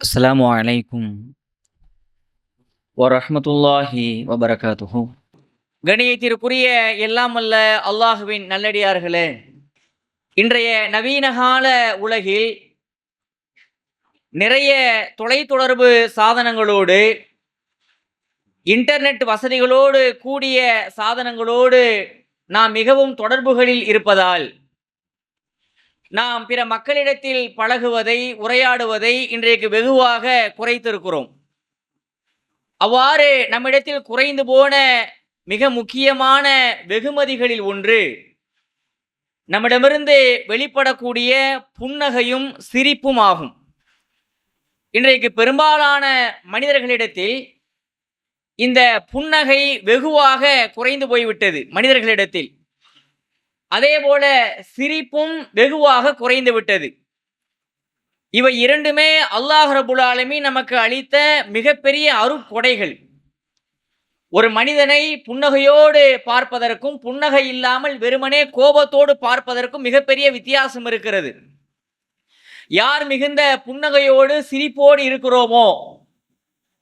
அஸ்ஸலாமு அலைக்கும் வரஹ்மத்துல்லாஹி வபரகாத்துஹு கணியத்திற்குரிய எல்லாம் அல்ல அல்லாஹுவின் நல்லடியார்களே இன்றைய நவீனகால உலகில் நிறைய தொலைத்தொடர்பு சாதனங்களோடு இன்டர்நெட் வசதிகளோடு கூடிய சாதனங்களோடு நாம் மிகவும் தொடர்புகளில் இருப்பதால் நாம் பிற மக்களிடத்தில் பழகுவதை உரையாடுவதை இன்றைக்கு வெகுவாக குறைத்திருக்கிறோம். அவ்வாறு நம்மிடத்தில் குறைந்து போன மிக முக்கியமான வெகுமதிகளில் ஒன்று நம்மிடமிருந்து வெளிப்படக்கூடிய புன்னகையும் சிரிப்பும் ஆகும் இன்றைக்கு பெரும்பாலான மனிதர்களிடத்தில் இந்த புன்னகை வெகுவாக குறைந்து போய்விட்டது மனிதர்களிடத்தில். அதே போல சிரிப்பும் வெகுவாக குறைந்து விட்டது. இவை இரண்டுமே அல்லாஹ் ரபுல் நமக்கு அளித்த மிகப்பெரிய அருக்கொடைகள். ஒரு மனிதனை புன்னகையோடு பார்ப்பதற்கும் புன்னகை இல்லாமல் வெறுமனே கோபத்தோடு பார்ப்பதற்கும் மிகப்பெரிய வித்தியாசம் இருக்கிறது. யார் மிகுந்த புன்னகையோடு சிரிப்போடு இருக்கிறோமோ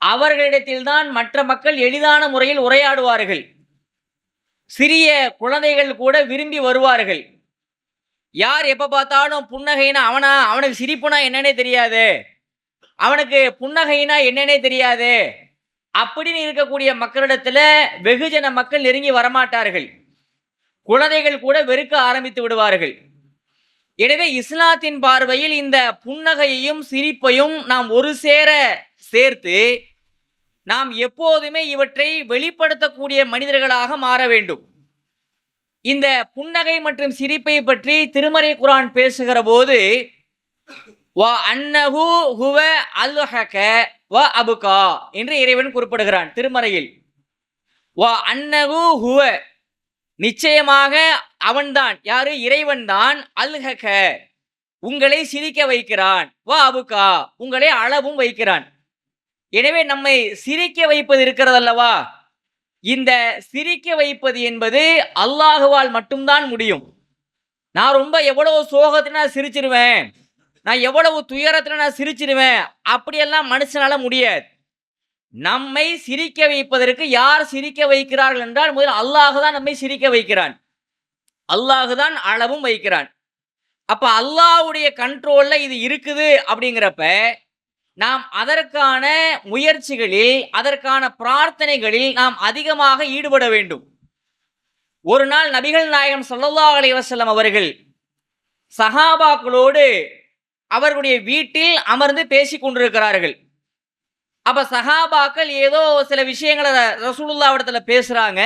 அவர்களிடத்தில்தான் மற்ற மக்கள் எளிதான முறையில் உரையாடுவார்கள். சிறிய குழந்தைகள் கூட விரும்பி வருவார்கள். யார் எப்போ பார்த்தாலும் புன்னகைனா அவனா அவனுக்கு சிரிப்புனா என்னன்னே தெரியாது. அவனுக்கு புன்னகைனா என்னன்னே தெரியாது. அப்படின்னு இருக்கக்கூடிய மக்களிடத்துல வெகுஜன மக்கள் நெருங்கி வரமாட்டார்கள். குழந்தைகள் கூட வெறுக்க ஆரம்பித்து விடுவார்கள். எனவே இஸ்லாத்தின் பார்வையில் இந்த புன்னகையையும் சிரிப்பையும் நாம் ஒரு சேர சேர்த்து நாம் எப்போதுமே இவற்றை வெளிப்படுத்தக்கூடிய மனிதர்களாக மாற வேண்டும். இந்த புன்னகை மற்றும் சிரிப்பை பற்றி திருமறை குரான் பேசுகிற போது வா அன்னஹு ஹுவ அல்ஹக வ அபுகா என்று இறைவன் குறிப்பிடுகிறான் திருமறையில். வா அன்னஹு ஹுவ நிச்சயமாக அவன்தான் யாரு? இறைவன் தான் அல்ஹக. உங்களை சிரிக்க வைக்கிறான். வா அபுகா உங்களை அளவும் வைக்கிறான். எனவே நம்மை சிரிக்க வைப்பது இருக்கிறதல்லவா? இந்த சிரிக்க வைப்பது என்பது அல்லாஹுவால் மட்டும்தான் முடியும். நான் ரொம்ப எவ்வளவு சோகத்துல நான் சிரிச்சிருவேன். நான் எவ்வளவு துயரத்தில் நான் சிரிச்சிருவேன். அப்படியெல்லாம் மனுஷனால முடியாது. நம்மை சிரிக்க வைப்பதற்கு யார் சிரிக்க வைக்கிறார்கள் என்றால் முதல் அல்லாஹு தான் நம்மை சிரிக்க வைக்கிறான். அல்லாஹ் தான் அளவும் வைக்கிறான். அப்போ அல்லாஹ்வுடைய கண்ட்ரோலில் இது இருக்குது அப்படிங்கிறப்ப நாம் அதற்கான முயற்சிகளில் அதற்கான பிரார்த்தனைகளில் நாம் அதிகமாக ஈடுபட வேண்டும். ஒரு நாள் நபிகள் நாயகம் சல்லல்லா அலைஹி வஸல்லம் அவர்கள் சஹாபாக்களோடு அவர்களுடைய வீட்டில் அமர்ந்து பேசிக் கொண்டிருக்கிறார்கள். அப்ப சஹாபாக்கள் ஏதோ சில விஷயங்களை ரசூலுல்லாஹ் இடத்துல பேசுறாங்க.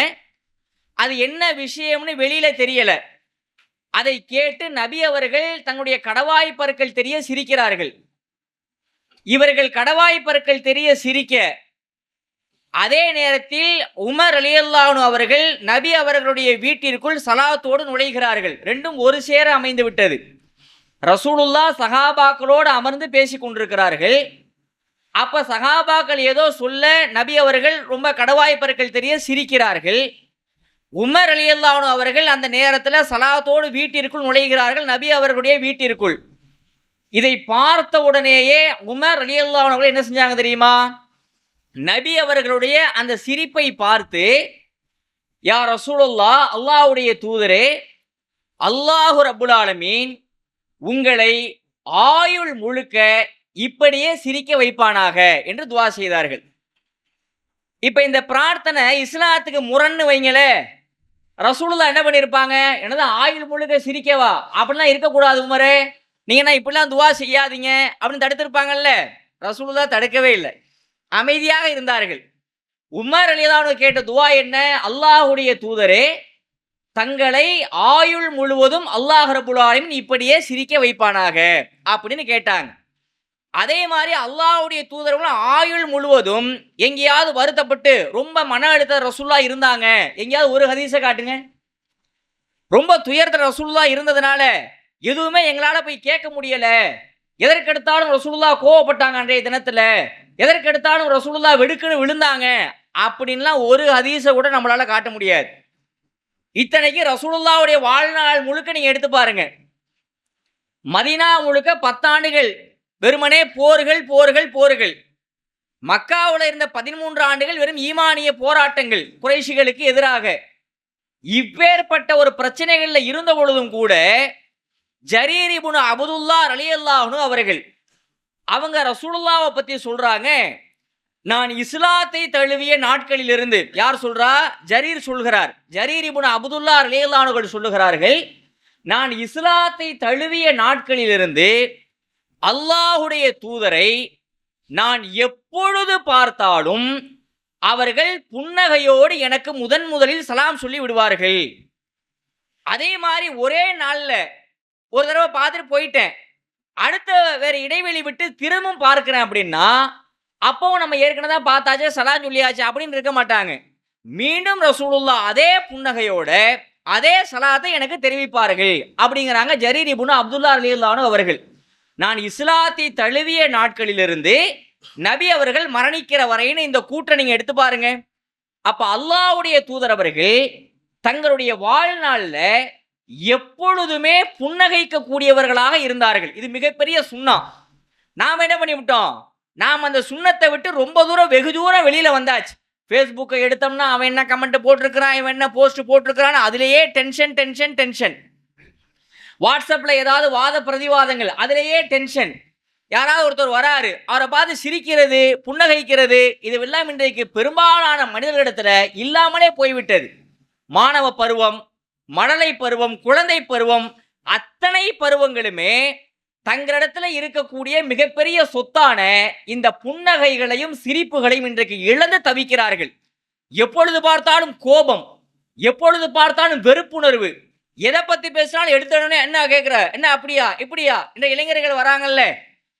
அது என்ன விஷயம்னு வெளியில தெரியல. அதை கேட்டு நபி அவர்கள் தங்களுடைய கடவாய் பற்கள் தெரிய சிரிக்கிறார்கள். இவர்கள் கடவாய் பற்கள் தெரிய சிரிக்க. அதே நேரத்தில் உமர் அலியல்லானு அவர்கள் நபி அவர்களுடைய வீட்டிற்குள் சலாத்தோடு நுழைகிறார்கள். ரெண்டும் ஒரு சேர அமைந்து விட்டது. ரசூலுல்லா சகாபாக்களோடு அமர்ந்து பேசிக் கொண்டிருக்கிறார்கள். அப்ப சகாபாக்கள் ஏதோ சொல்ல நபி அவர்கள் ரொம்ப கடவாய்ப்பற்கள் தெரிய சிரிக்கிறார்கள். உமர் அலியல்லானு அவர்கள் அந்த நேரத்தில் சலாத்தோடு வீட்டிற்குள் நுழைகிறார்கள் நபி அவர்களுடைய வீட்டிற்குள். இதை பார்த்த உடனேயே உமர் அலியல்லாஹ் அவர்கள் என்ன செஞ்சாங்க தெரியுமா? நபி அவர்களுடைய அந்த சிரிப்பை பார்த்து யா ரசூலுல்லா அல்லாஹ்வுடைய தூதரே அல்லாஹு ரபுல் ஆலமீன் உங்களை ஆயுள் முழுக்க இப்படியே சிரிக்க வைப்பானாக என்று துவா செய்தார்கள். இப்ப இந்த பிரார்த்தனை இஸ்லாத்துக்கு முரண்னு வைங்களே. ரசூலுல்லா என்ன பண்ணியிருப்பாங்க எனது ஆயுள் முழுக்க சிரிக்கவா? அப்படிலாம் இருக்கக்கூடாது உமரே. நீங்கள் நான் இப்படிலாம் துவா செய்யாதீங்க அப்படின்னு தடுத்திருப்பாங்கல்ல? ரசூலுல்லா தடுக்கவே இல்லை. அமைதியாக இருந்தார்கள். உமர் அலிதானு கேட்ட துவா என்ன? அல்லாஹுடைய தூதரே தங்களை ஆயுள் முழுவதும் அல்லாஹ் ரபுல் இப்படியே சிரிக்க வைப்பானாக அப்படின்னு கேட்டாங்க. அதே மாதிரி அல்லாஹுடைய தூதர்களும் ஆயுள் முழுவதும் எங்கேயாவது வருத்தப்பட்டு ரொம்ப மன அழுத்த ரசூல்லா இருந்தாங்க. எங்கேயாவது ஒரு ஹதீஸை காட்டுங்க. ரொம்ப துயர்த்த ரசூல்லா இருந்ததுனால எதுவுமே எங்களால போய் கேட்க முடியல. எதற்கெடுத்தாலும் ரசூலுல்லா கோவப்பட்டாங்க அன்றைய தினத்துல. எதற்கெடுத்தாலும் ரசூலுல்லா வெடுக்குன்னு விழுந்தாங்க. அப்படின்லாம் ஒரு ஹதீஸை கூட நம்மளால காட்ட முடியாது. இத்தனைக்கு ரசூலுல்லாவுடைய வாழ்நாள் முழுக்க நீங்க எடுத்து பாருங்க. மதீனா முழுக்க பத்தாண்டுகள் வெறுமனே போர்கள் போர்கள் போர்கள். மக்காவில் இருந்த பதிமூன்று ஆண்டுகள் வெறும் ஈமானிய போராட்டங்கள் குறைஷிகளுக்கு எதிராக. இப்பேற்பட்ட ஒரு பிரச்சனைகளில் இருந்த பொழுதும் கூட ஜரீரிபுன இப்னு அபதுல்லா அவர்கள் அவங்க ரசூலுல்லாவை பத்தி சொல்றாங்க நான் இஸ்லாத்தை தழுவிய நாட்களிலிருந்து யார் சொல்றா? ஜரீர் சொல்கிறார். ஜரீர் இப்னு அபதுல்லா ரலியல்லாஹுகள் சொல்லுகிறார்கள் நான் இஸ்லாத்தை தழுவிய நாட்களிலிருந்து அல்லாஹுடைய தூதரை நான் எப்பொழுது பார்த்தாலும் அவர்கள் புன்னகையோடு எனக்கு முதன் முதலில் சலாம் சொல்லி விடுவார்கள் அதே மாதிரி ஒரே நாளில் ஒரு தடவை பார்த்துட்டு போயிட்டேன். அடுத்த வேற இடைவெளி விட்டு திரும்பவும் பார்க்கிறேன் அப்படின்னா அப்பவும் நம்ம ஏற்கனவே தான் பார்த்தாச்சு சலாம் சொல்லியாச்சு அப்படின்னு இருக்க மாட்டாங்க. மீண்டும் ரசூலுல்லா அதே புன்னகையோட அதே சலாத்தை எனக்கு தெரிவிப்பார்கள் அப்படிங்கிறாங்க ஜரீர் இபுனு அப்துல்லா அலியுல்லானு அவர்கள். நான் இஸ்லாத்தை தழுவிய நாட்களிலிருந்து நபி அவர்கள் மரணிக்கிற வரைன்னு இந்த கூட்டை நீங்க எடுத்து பாருங்க. அப்ப அல்லாஹ்வுடைய தூதரவர்கள் தங்களுடைய வாழ்நாளில் எப்பொழுதுமே புன்னகைக்க கூடியவர்களாக இருந்தார்கள். இது மிகப்பெரிய சுண்ணம் நாம் என்ன பண்ணிவிட்டோம்? நாம் அந்த சுண்ணத்தை விட்டு ரொம்ப தூரம் வெகு தூரம் வெளியில வந்தாச்சு. ஃபேஸ்புக்கை எடுத்தோம்னா அவன் என்ன கமெண்ட் போட்டிருக்கிறான் இவன் என்ன போஸ்ட் போட்டிருக்கிறான்னு அதுலேயே டென்ஷன் டென்ஷன் டென்ஷன் வாட்ஸ்அப்பில் ஏதாவது வாத பிரதிவாதங்கள் அதுலேயே டென்ஷன் யாராவது ஒருத்தர் வராரு அவரை பார்த்து சிரிக்கிறது புன்னகைக்கிறது இதுவெல்லாம் இன்றைக்கு பெரும்பாலான மனிதர்களிடத்துல இல்லாமலே போய்விட்டது. மாணவ பருவம் மழலை பருவம் குழந்தை பருவம் அத்தனை பருவங்களுமே தங்களிடத்துல இருக்கக்கூடிய மிகப்பெரிய சொத்தான இந்த புன்னகைகளையும் சிரிப்புகளையும் இன்றைக்கு இழந்து தவிக்கிறார்கள். எப்பொழுது பார்த்தாலும் கோபம் எப்பொழுது பார்த்தாலும் வெறுப்புணர்வு. எதை பத்தி பேசினாலும் எடுத்துடனே என்ன கேட்குற என்ன அப்படியா இப்படியா? இந்த இளைஞர்கள் வராங்கல்ல.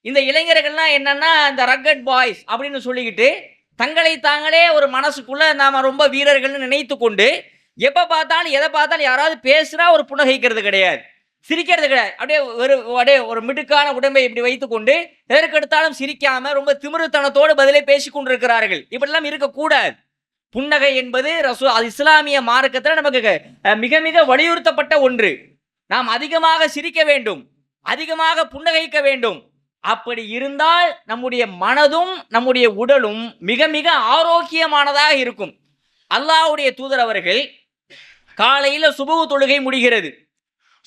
இந்த இளைஞர்கள்லாம் என்னன்னா இந்த ரக்கட் பாய்ஸ் அப்படின்னு சொல்லிக்கிட்டு தங்களை தாங்களே ஒரு மனசுக்குள்ள நாம ரொம்ப வீரர்கள்னு நினைத்து கொண்டு எப்ப பார்த்தாலும் எதை பார்த்தாலும் யாராவது பேசுனா ஒரு புன்னகைக்கிறது கிடையாது. சிரிக்கிறது கிடையாது. அப்படியே ஒரு அப்படியே ஒரு மிடுக்கான உடம்பை இப்படி வைத்துக்கொண்டு எதற்கெடுத்தாலும் சிரிக்காம ரொம்ப திமிருத்தனத்தோடு பதிலே பேசி கொண்டிருக்கிறார்கள். இப்படிலாம் இருக்கக்கூடாது. புன்னகை என்பது ரசூ அது இஸ்லாமிய மார்க்கத்தில் நமக்கு மிக மிக வலியுறுத்தப்பட்ட ஒன்று. நாம் அதிகமாக சிரிக்க வேண்டும். அதிகமாக புன்னகைக்க வேண்டும். அப்படி இருந்தால் நம்முடைய மனதும் நம்முடைய உடலும் மிக மிக ஆரோக்கியமானதாக இருக்கும். அல்லாவுடைய தூதர் அவர்கள் காலையில் சுபுகு தொழுகை முடிகிறது.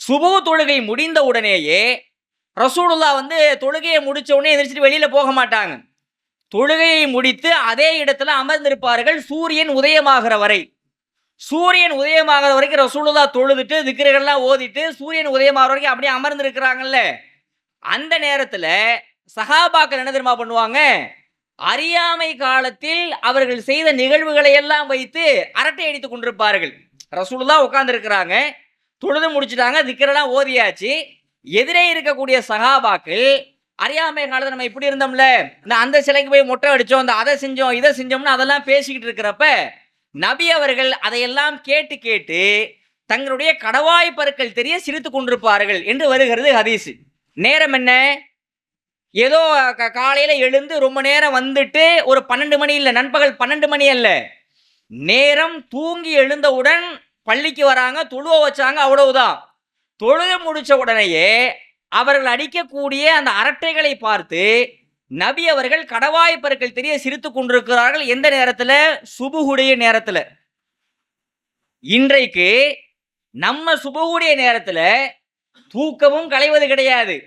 சுபுகு தொழுகை முடிந்த உடனேயே ரசூலுல்லா வந்து தொழுகையை முடித்த உடனே எந்திரிச்சிட்டு வெளியில் போக மாட்டாங்க. தொழுகையை முடித்து அதே இடத்துல அமர்ந்திருப்பார்கள் சூரியன் உதயமாகிற வரை. சூரியன் உதயமாகிற வரைக்கும் ரசூலுல்லா தொழுதுட்டு திக்கிரகள்லாம் ஓதிட்டு சூரியன் உதயமாகிற வரைக்கும் அப்படியே அமர்ந்திருக்கிறாங்கல்ல. அந்த நேரத்தில் சகாபாக்கள் என்ன தெரியுமா பண்ணுவாங்க? அறியாமை காலத்தில் அவர்கள் செய்த நிகழ்வுகளை எல்லாம் வைத்து அரட்டை அடித்துக் கொண்டிருப்பார்கள். ரசூலுல்லா உட்காந்துருக்கிறாங்க தொழுது முடிச்சிட்டாங்க திக்கரெல்லாம் ஓதியாச்சு. எதிரே இருக்கக்கூடிய சகாபாக்கள் அறியாமை காலத்தில் நம்ம இப்படி இருந்தோம்ல இந்த அந்த சிலைக்கு போய் மொட்டை அடித்தோம் இந்த அதை செஞ்சோம் இதை செஞ்சோம்னு அதெல்லாம் பேசிக்கிட்டு இருக்கிறப்ப நபி அவர்கள் அதையெல்லாம் கேட்டு கேட்டு தங்களுடைய கடவாய் பற்கள் தெரிய சிரித்து கொண்டிருப்பார்கள் என்று வருகிறது ஹதீஸ். நேரம் என்ன? ஏதோ க- எழுந்து ரொம்ப நேரம் வந்துட்டு ஒரு பன்னெண்டு மணி இல்லை நண்பகல் பன்னெண்டு மணி அல்ல. நேரம் தூங்கி எழுந்தவுடன் பள்ளிக்கு வராங்க தொழுவ வச்சாங்க அவ்வளவுதான். தொழுது முடிச்ச உடனேயே அவர்கள் அடிக்கக்கூடிய அந்த அரட்டைகளை பார்த்து நபி அவர்கள் கடவாய் பற்கள் தெரிய சிரித்து கொண்டிருக்கிறார்கள் எந்த நேரத்தில்? சுபுகுடைய நேரத்தில். இன்றைக்கு நம்ம சுபுகுடைய நேரத்தில் தூக்கமும் களைவது கிடையாது.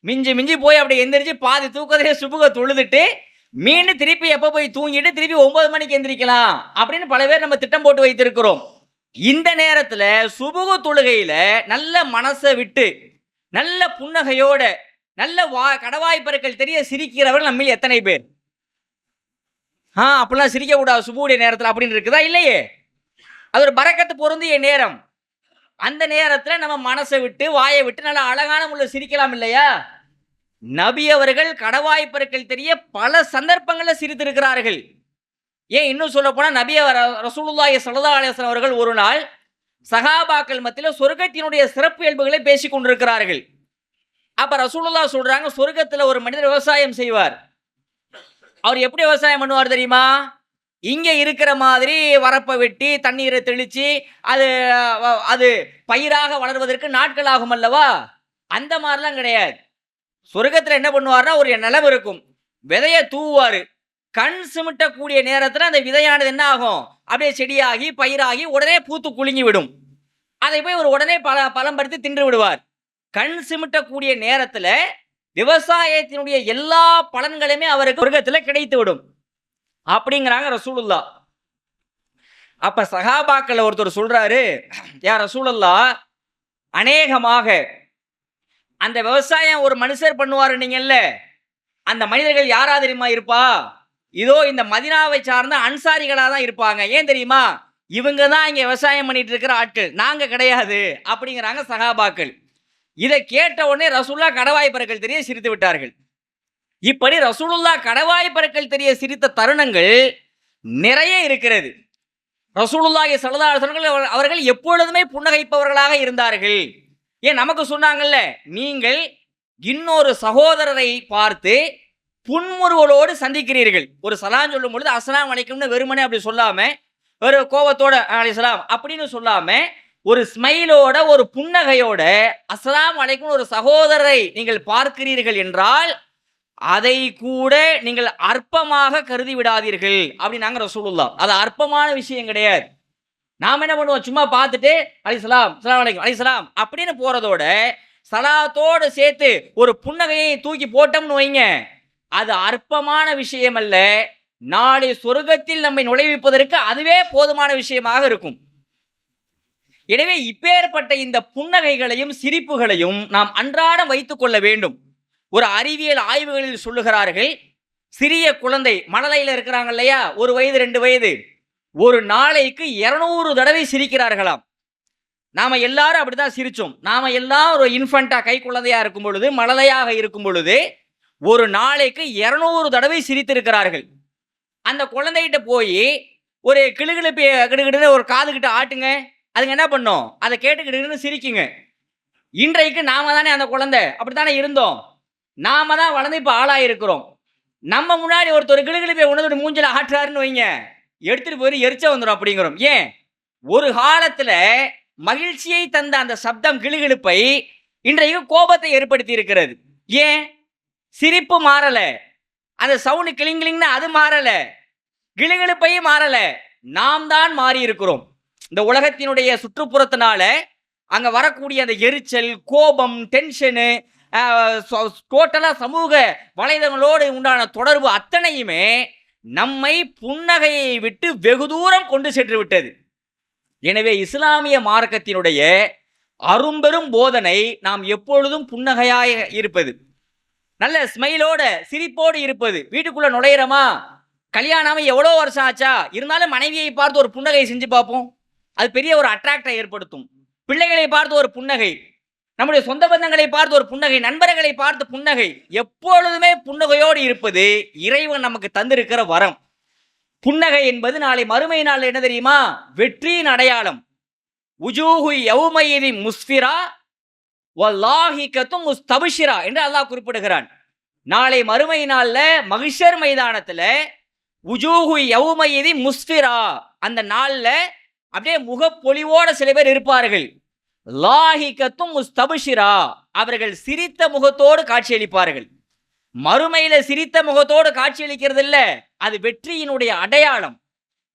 மிஞ்சி மிஞ்சி போய் அப்படி எந்திரிச்சு பாதி தூக்கத்திலே சுபுக தொழுதுட்டு மீண்டும் திருப்பி எப்போ போய் தூங்கிட்டு திருப்பி ஒன்பது மணிக்கு எந்திரிக்கலாம் அப்படின்னு பல பேர் நம்ம திட்டம் போட்டு வைத்திருக்கிறோம். இந்த நேரத்துல சுபுக தொழுகையில நல்ல மனசை விட்டு நல்ல புன்னகையோட நல்ல வா கடவாய்ப்பற்கள் தெரிய சிரிக்கிறவர்கள் நம்மில் எத்தனை பேர்? ஆ அப்படிலாம் சிரிக்க கூடாது சுபுடைய நேரத்தில் அப்படின்னு இருக்குதா? இல்லையே. அது ஒரு பறக்கத்து பொருந்திய நேரம். அந்த நேரத்தில் நம்ம மனசை விட்டு வாயை விட்டு நல்லா அழகான முள்ள சிரிக்கலாம் இல்லையா? நபி அவர்கள் கடவாய்ப்பற்கள் தெரிய பல சந்தர்ப்பங்களில் சிரித்திருக்கிறார்கள். ஏன் இன்னும் சொல்ல போனால் நபி அவர் ரசூலுல்லாய் சலதா அலேசன் அவர்கள் ஒரு நாள் சகாபாக்கள் மத்தியில் சொர்க்கத்தினுடைய சிறப்பு இயல்புகளை பேசிக் கொண்டிருக்கிறார்கள். அப்ப ரசூலுல்லா சொல்றாங்க சொர்க்கத்தில் ஒரு மனிதர் விவசாயம் செய்வார். அவர் எப்படி விவசாயம் பண்ணுவார் தெரியுமா? இங்க இருக்கிற மாதிரி வரப்பை வெட்டி தண்ணீரை தெளிச்சு அது அது பயிராக வளர்வதற்கு நாட்கள் ஆகும் அல்லவா அந்த மாதிரிலாம் கிடையாது. சொர்க்கத்தில் என்ன பண்ணுவார்னா ஒரு நிலம் இருக்கும். விதைய தூவார் கண் சிமிட்டக்கூடிய நேரத்தில் அந்த விதையானது என்ன ஆகும்? அப்படியே செடியாகி பயிராகி உடனே பூத்து குலுங்கி விடும் அதை போய் ஒரு உடனே பல பலம் படுத்தி தின்று விடுவார். கண் சிமிட்டக்கூடிய நேரத்தில் விவசாயத்தினுடைய எல்லா பலன்களுமே அவருக்கு சொர்க்கத்தில் கிடைத்து விடும். அப்படிங்கிறாங்க ரசூலுல்லா அப்ப சகாபாக்கள் ஒருத்தர் சொல்றாரு யார் ரசூலுல்லா அநேகமாக அந்த விவசாயம் ஒரு மனுஷர் பண்ணுவாரு நீங்கல்ல அந்த மனிதர்கள் யாரா தெரியுமா இருப்பா? இதோ இந்த மதினாவை சார்ந்த அன்சாரிகளாக தான் இருப்பாங்க. ஏன் தெரியுமா? இவங்க தான் இங்கே விவசாயம் பண்ணிட்டு இருக்கிற ஆட்கள். நாங்கள் கிடையாது. அப்படிங்கிறாங்க சகாபாக்கள். இதை கேட்ட உடனே ரசூல்லா கடவாய் பறக்கல் தெரிய சிரித்து விட்டார்கள். இப்படி ரசூலுல்லா கடவாய் பறக்கல் தெரிய சிரித்த தருணங்கள் நிறைய இருக்கிறது. ரசூலுல்லாஹி ஸல்லல்லாஹு அவர்கள் எப்பொழுதுமே புன்னகைப்பவர்களாக இருந்தார்கள். ஏன் நமக்கு சொன்னாங்கல்ல நீங்கள் இன்னொரு சகோதரரை பார்த்து புன்முறுவலோடு சந்திக்கிறீர்கள். ஒரு சலாம் சொல்லும் பொழுது அஸ்லாம் வலைக்கும்னு வெறுமனே அப்படி சொல்லாம ஒரு கோபத்தோட அலைசலாம் அப்படின்னு சொல்லாம ஒரு ஸ்மைலோட ஒரு புன்னகையோட அஸ்லாம் வலைக்கும் ஒரு சகோதரரை நீங்கள் பார்க்கிறீர்கள் என்றால் அதை கூட நீங்கள் அற்பமாக கருதி விடாதீர்கள் அப்படின்னாங்க ரசூலுல்லா அது அற்பமான விஷயம் கிடையாது. நாம் என்ன பண்ணுவோம்? சும்மா பார்த்துட்டு அலிஸ்லாம் சலாம் அலைக்கும் அலிஸ்லாம் அப்படின்னு போகிறதோட சலாத்தோடு சேர்த்து ஒரு புன்னகையை தூக்கி போட்டோம்னு வைங்க. அது அற்பமான விஷயம் அல்ல. நாளை சொர்க்கத்தில் நம்மை நுழைவிப்பதற்கு அதுவே போதுமான விஷயமாக இருக்கும். எனவே இப்பேற்பட்ட இந்த புன்னகைகளையும் சிரிப்புகளையும் நாம் அன்றாடம் வைத்துக் கொள்ள வேண்டும். ஒரு அறிவியல் ஆய்வுகளில் சொல்லுகிறார்கள் சிறிய குழந்தை மழலையில் இருக்கிறாங்க இல்லையா? ஒரு வயது ரெண்டு வயது. ஒரு நாளைக்கு இரநூறு தடவை சிரிக்கிறார்களாம். நாம் எல்லாரும் அப்படிதான் சிரிச்சோம். நாம எல்லாம் ஒரு இன்ஃபண்டா கை குழந்தையா இருக்கும் பொழுது மழலையாக இருக்கும் பொழுது ஒரு நாளைக்கு இரநூறு தடவை சிரித்திருக்கிறார்கள். அந்த குழந்தைகிட்ட போய் ஒரு கிளுகிழப்பி கிடுகிடுன்னு ஒரு காது கிட்ட ஆட்டுங்க. அதுங்க என்ன பண்ணும்? அதை கேட்டுக்கிட்டு சிரிக்குங்க. இன்றைக்கு நாம தானே அந்த குழந்தை அப்படித்தானே இருந்தோம். நாம தான் வளர்ந்து இப்போ ஆளாயிருக்கிறோம். நம்ம முன்னாடி ஒருத்தர் கிளுகிழுப்பை உணர்ந்து மூஞ்சில ஆட்டுறாருன்னு வைங்க. எடுத்துட்டு போய் எரிச்சா வந்துடும் அப்படிங்கிறோம். ஏன்? ஒரு காலத்துல மகிழ்ச்சியை தந்த அந்த சப்தம் கிளுகிழுப்பை இன்றைக்கு கோபத்தை ஏற்படுத்தி இருக்கிறது. ஏன்? சிரிப்பு மாறல. அந்த சவுண்டு கிளிங்கிளிங்னு அது மாறல. கிளுகிழுப்பையும் மாறல. நாம் தான் மாறி இருக்கிறோம். இந்த உலகத்தினுடைய சுற்றுப்புறத்தினால அங்க வரக்கூடிய அந்த எரிச்சல் கோபம் டென்ஷனு டோட்டலா சமூக வலைதளங்களோடு உண்டான தொடர்பு அத்தனையுமே நம்மை புன்னகையை விட்டு வெகு தூரம் கொண்டு சென்று விட்டது. எனவே இஸ்லாமிய மார்க்கத்தினுடைய அரும்பெரும் போதனை நாம் எப்பொழுதும் புன்னகையாக இருப்பது. நல்ல ஸ்மைலோட சிரிப்போடு இருப்பது. வீட்டுக்குள்ள நுழையிறமா? கல்யாணம் எவ்வளோ வருஷம் ஆச்சா? இருந்தாலும் மனைவியை பார்த்து ஒரு புன்னகை செஞ்சு பார்ப்போம். அது பெரிய ஒரு அட்ராக்டை ஏற்படுத்தும். பிள்ளைகளை பார்த்து ஒரு புன்னகை. நம்முடைய சொந்த பந்தங்களை பார்த்து ஒரு புன்னகை நண்பர்களை பார்த்து புன்னகை எப்பொழுதுமே புன்னகையோடு இருப்பது இறைவன் நமக்கு தந்திருக்கிற வரம். புன்னகை என்பது நாளை மறுமை நாள் என்ன தெரியுமா? வெற்றியின் அடையாளம். உஜூஹு யௌமயிதி முஸ்ஃபிரா வல்லாஹிகத்தும் முஸ்தபிஷிரா என்று அல்லாஹ் குறிப்பிடுகிறான். நாளை மறுமை நாளில் மகிஷர் மைதானத்தில் உஜூஹு யௌமயிதி முஸ்பிரா அந்த நாளில் அப்படியே முகப்பொலிவோட சில பேர் இருப்பார்கள். லாஹிகத்தும் முஸ்தபுஷிரா. அவர்கள் சிரித்த முகத்தோடு காட்சியளிப்பார்கள். மறுமையில சிரித்த முகத்தோடு காட்சியளிக்கிறது இல்ல அது வெற்றியினுடைய அடையாளம்.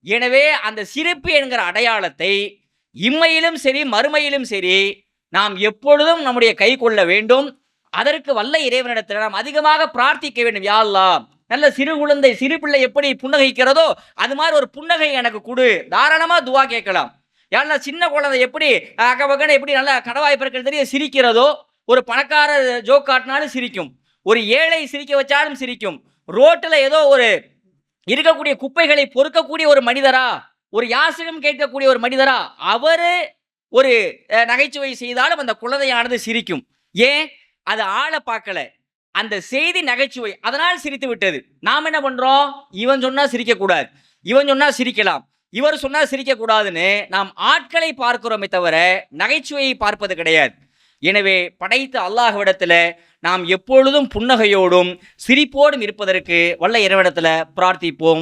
எனவே அந்த சிரிப்பு என்கிற அடையாளத்தை இம்மையிலும் சரி மறுமையிலும் சரி நாம் எப்பொழுதும் நம்முடைய கை கொள்ள வேண்டும். அதற்கு வல்ல இறைவனிடத்தில் நாம் அதிகமாக பிரார்த்திக்க வேண்டும். யாழ்லாம் நல்ல சிறு குழந்தை சிறு பிள்ளை எப்படி புன்னகைக்கிறதோ அது மாதிரி ஒரு புன்னகை எனக்கு கொடு. தாராளமா துவா கேட்கலாம். யாருன்னா சின்ன குழந்தை எப்படி அக்க எப்படி நல்லா கடவாய் பிறக்கிறது தெரிய சிரிக்கிறதோ ஒரு பணக்கார ஜோக் காட்டினாலும் சிரிக்கும். ஒரு ஏழை சிரிக்க வச்சாலும் சிரிக்கும். ரோட்டில் ஏதோ ஒரு இருக்கக்கூடிய குப்பைகளை பொறுக்கக்கூடிய ஒரு மனிதரா ஒரு யாசகம் கேட்கக்கூடிய ஒரு மனிதரா அவரு ஒரு நகைச்சுவை செய்தாலும் அந்த குழந்தையானது சிரிக்கும். ஏன்? அது ஆளை பார்க்கல. அந்த செய்தி நகைச்சுவை. அதனால் சிரித்து விட்டது. நாம் என்ன பண்ணுறோம் இவன் சொன்னால் சிரிக்கக்கூடாது. இவன் சொன்னால் சிரிக்கலாம். இவர் சொன்னால் சிரிக்கக்கூடாதுன்னு நாம் ஆட்களை பார்க்கிறோமே தவிர நகைச்சுவையை பார்ப்பது கிடையாது. எனவே படைத்த அல்லாஹ்விடத்தில் நாம் எப்பொழுதும் புன்னகையோடும் சிரிப்போடும் இருப்பதற்கு வல்ல இறைவிடத்தில் பிரார்த்திப்போம்.